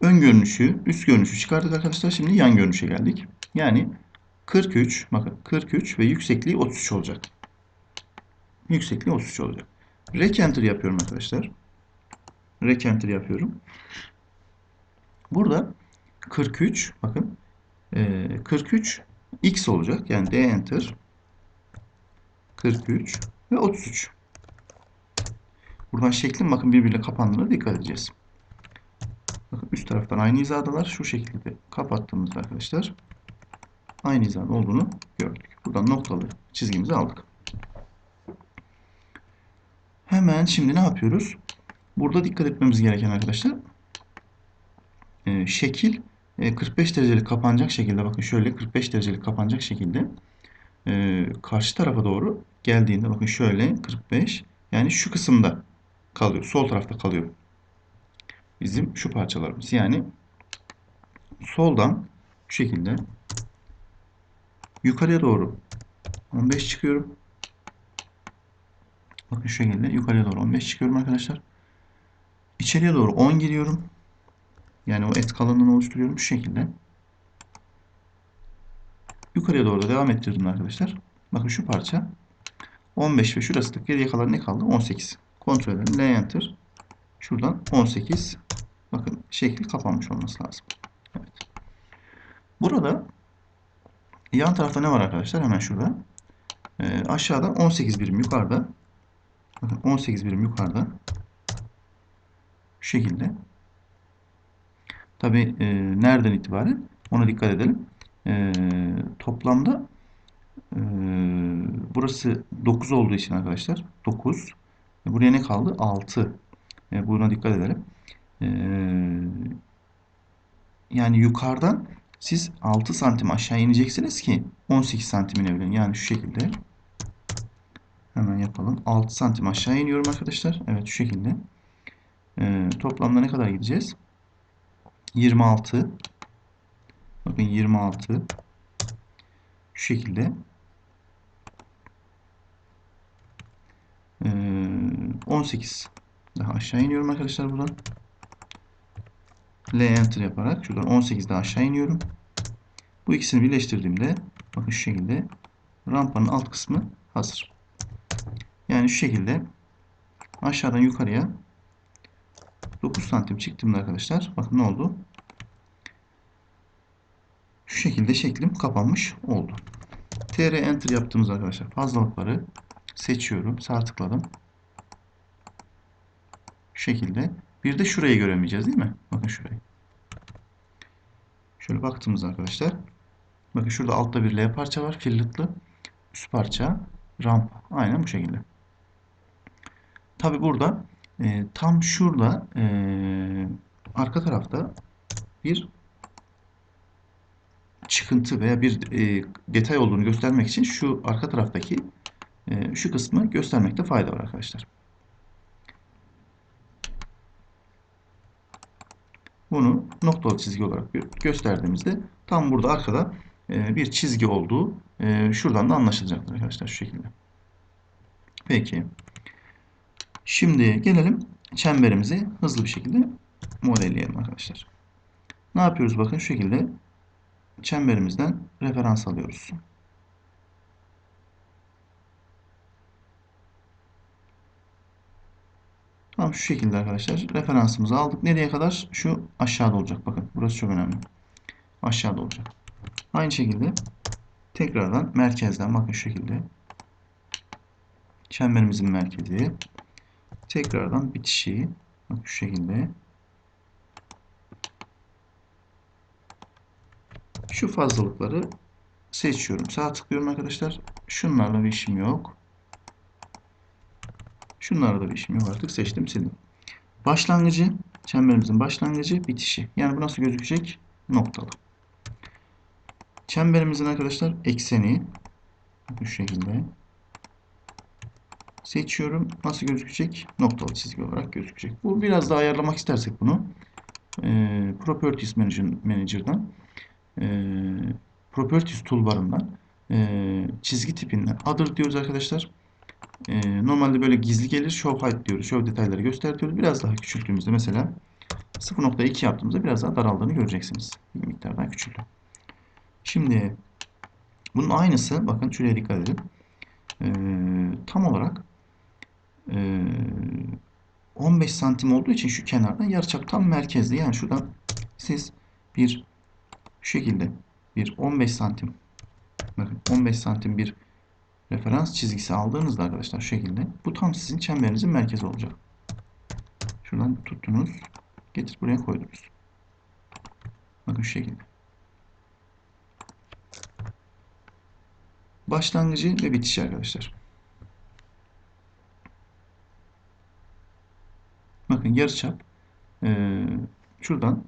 ön görünüşü, üst görünüşü çıkardık arkadaşlar. Şimdi yan görünüşe geldik. Yani 43, bakın 43 ve yüksekliği 33 olacak. Yüksekliği 33 olacak. Enter yapıyorum arkadaşlar. Enter yapıyorum. Burada 43 bakın e, 43 x olacak. Yani d enter 43 ve 33. Buradan şeklin bakın birbiriyle kapandığına dikkat edeceğiz. Bakın üst taraftan aynı hizadalar. Şu şekilde kapattığımızda arkadaşlar aynı hizada olduğunu gördük. Buradan noktalı çizgimizi aldık. Hemen şimdi ne yapıyoruz? Burada dikkat etmemiz gereken arkadaşlar e, şekil e, 45 derecelik kapanacak şekilde bakın şöyle 45 derecelik kapanacak şekilde e, karşı tarafa doğru geldiğinde bakın şöyle 45 yani şu kısımda kalıyor. Sol tarafta kalıyor. Bizim şu parçalarımız. Yani soldan şu şekilde yukarıya doğru 15 çıkıyorum. Bakın şu şekilde yukarıya doğru 15 çıkıyorum arkadaşlar. İçeriye doğru 10 giriyorum. Yani o et kalınlığını oluşturuyorum şu şekilde. Yukarıya doğru da devam ettirdim arkadaşlar. Bakın şu parça 15 ve şurası da geriye kalan ne kaldı? 18. Kontrol edelim. L enter. Şuradan 18. Bakın şekil kapanmış olması lazım. Evet. Burada yan tarafta ne var arkadaşlar? Hemen şurada. E, aşağıda 18 birim yukarıda. Bakın 18 birim yukarıda. Şu şekilde. Tabi e, nereden itibaren? Ona dikkat edelim. E, toplamda e, burası 9 olduğu için arkadaşlar 9. E, buraya ne kaldı? 6. E, buna dikkat edelim. E, yani yukarıdan siz 6 santim aşağı ineceksiniz ki 18 santim inebilin. Yani şu şekilde. Hemen yapalım. 6 santim aşağı iniyorum arkadaşlar. Evet şu şekilde. E, toplamda ne kadar gideceğiz? 26 bakın 26 şu şekilde ee, 18 daha aşağı iniyorum arkadaşlar buradan L enter yaparak şuradan 18 daha aşağı iniyorum bu ikisini birleştirdiğimde bakın şu şekilde rampanın alt kısmı hazır yani şu şekilde aşağıdan yukarıya 9 santim çıktığımda arkadaşlar bakın ne oldu? Şu şekilde şeklim kapanmış oldu. TR enter yaptığımız arkadaşlar fazlalıkları seçiyorum. Sağ tıkladım. Şu şekilde. Bir de şurayı göremeyeceğiz değil mi? Bakın şurayı. Şöyle baktığımız arkadaşlar. Bakın şurada altta bir L parça var. Filletlı. Üst parça ramp. Aynen bu şekilde. Tabi burada e, tam şurada e, arka tarafta bir çıkıntı veya bir e, detay olduğunu göstermek için şu arka taraftaki e, şu kısmı göstermekte fayda var arkadaşlar. Bunu noktalı çizgi olarak gösterdiğimizde tam burada arkada e, bir çizgi olduğu e, şuradan da anlaşılacaktır arkadaşlar şu şekilde. Peki. Şimdi gelelim çemberimizi hızlı bir şekilde modelleyelim arkadaşlar. Ne yapıyoruz? Bakın şu şekilde çemberimizden referans alıyoruz. Tamam şu şekilde arkadaşlar. Referansımızı aldık. Nereye kadar? Şu aşağıda olacak. Bakın burası çok önemli. Aşağıda olacak. Aynı şekilde tekrardan merkezden bakın şu şekilde çemberimizin merkezi tekrardan bitişi bak şu şekilde şu fazlalıkları seçiyorum. Sağ tıklıyorum arkadaşlar. Şunlarla bir işim yok. Şunlarla da bir işim yok artık. Seçtim sildim. Başlangıcı çemberimizin başlangıcı bitişi. Yani bu nasıl gözükecek? Noktalı. Çemberimizin arkadaşlar ekseni bu şekilde seçiyorum. Nasıl gözükecek? Noktalı çizgi olarak gözükecek. Bu biraz daha ayarlamak istersek bunu e, Properties Manager'dan e, Properties toolbarından e, çizgi tipinden Other diyoruz arkadaşlar. E, normalde böyle gizli gelir. Show Height diyoruz. Show detayları göster diyoruz. Biraz daha küçülttüğümüzde mesela 0.2 yaptığımızda biraz daha daraldığını göreceksiniz. Bir miktar daha küçüldü. Şimdi bunun aynısı bakın şuraya dikkat edin. Ee, tam olarak e, 15 santim olduğu için şu kenarda yarıçap tam merkezde. Yani şuradan siz bir şu şekilde bir 15 santim bakın 15 santim bir referans çizgisi aldığınızda arkadaşlar şekilde bu tam sizin çemberinizin merkezi olacak. Şuradan tuttunuz. Getir buraya koydunuz. Bakın şu şekilde. Başlangıcı ve bitişi arkadaşlar. Bakın yarıçap ee, şuradan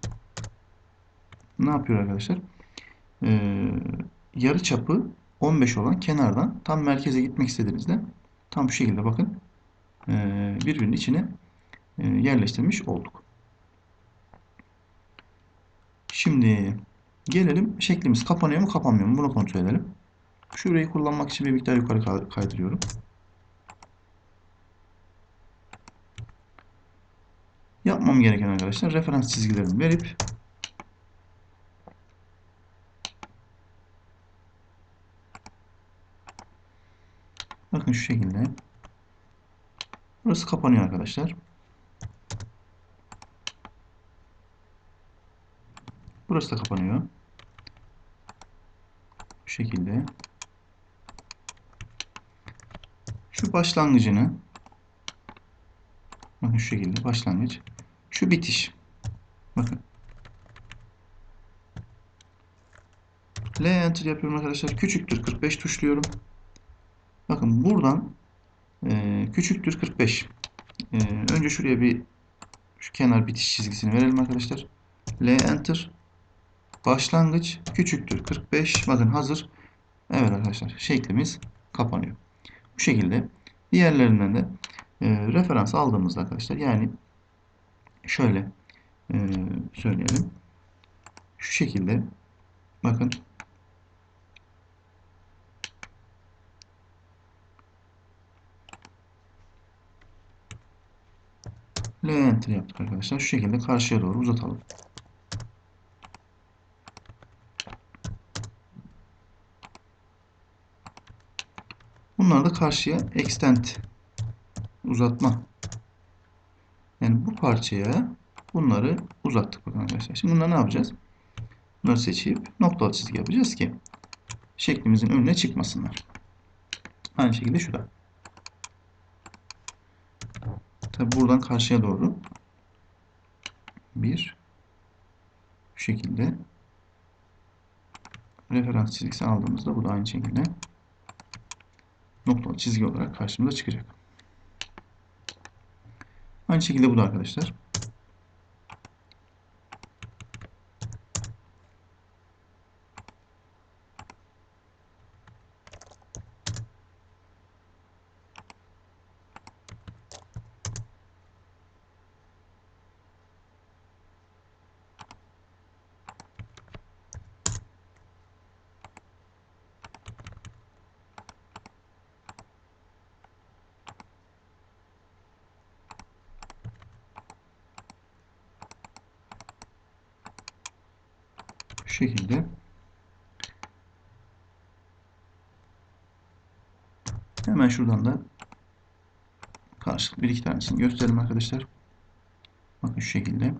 ne yapıyor arkadaşlar? Ee, yarı çapı 15 olan kenardan tam merkeze gitmek istediğinizde tam bu şekilde bakın ee, birbirinin içine e, yerleştirmiş olduk. Şimdi gelelim şeklimiz kapanıyor mu kapanmıyor mu bunu kontrol edelim. Şurayı kullanmak için bir miktar yukarı kaydırıyorum. Yapmam gereken arkadaşlar referans çizgilerimi verip bakın şu şekilde burası kapanıyor arkadaşlar. Burası da kapanıyor. Bu şekilde. Şu başlangıcını bakın şu şekilde başlangıç. Şu bitiş. Bakın. L enter yapıyorum arkadaşlar. Küçüktür 45 tuşluyorum. Bakın buradan e, küçüktür 45. E, önce şuraya bir şu kenar bitiş çizgisini verelim arkadaşlar. L enter başlangıç küçüktür 45. Bakın hazır. Evet arkadaşlar şeklimiz kapanıyor. Bu şekilde diğerlerinden de e, referans aldığımızda arkadaşlar yani şöyle e, söyleyelim. Şu şekilde bakın L enter yaptık arkadaşlar. Şu şekilde karşıya doğru uzatalım. Bunlar da karşıya extend uzatma. Yani bu parçaya bunları uzattık bakın arkadaşlar. Şimdi bunları ne yapacağız? Bunları seçip noktalı çizgi yapacağız ki şeklimizin önüne çıkmasınlar. Aynı şekilde şurada. Tabi buradan karşıya doğru bir şu şekilde referans çizgisi aldığımızda bu da aynı şekilde noktalı çizgi olarak karşımıza çıkacak. Aynı şekilde bu da arkadaşlar. Şekilde. Hemen şuradan da karşılık bir iki tanesini gösterelim arkadaşlar. Bakın şu şekilde.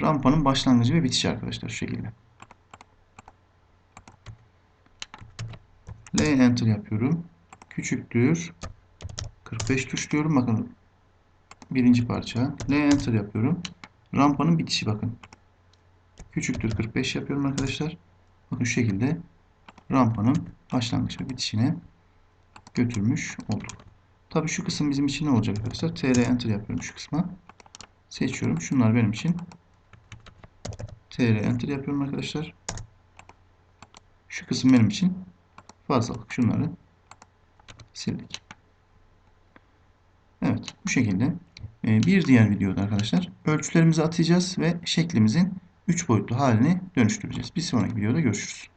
Rampanın başlangıcı ve bitişi arkadaşlar şu şekilde. L enter yapıyorum. Küçüktür. 45 tuşluyorum. Bakın birinci parça. L enter yapıyorum. Rampanın bitişi bakın. Küçüktür 45 yapıyorum arkadaşlar. Bakın şu şekilde rampanın başlangıç ve bitişine götürmüş olduk. Tabi şu kısım bizim için ne olacak arkadaşlar? TR enter yapıyorum şu kısma. Seçiyorum. Şunlar benim için. TR enter yapıyorum arkadaşlar. Şu kısım benim için fazlalık. Şunları sildik. Evet bu şekilde. Ee, bir diğer videoda arkadaşlar ölçülerimizi atacağız ve şeklimizin 3 boyutlu halini dönüştüreceğiz. Bir sonraki videoda görüşürüz.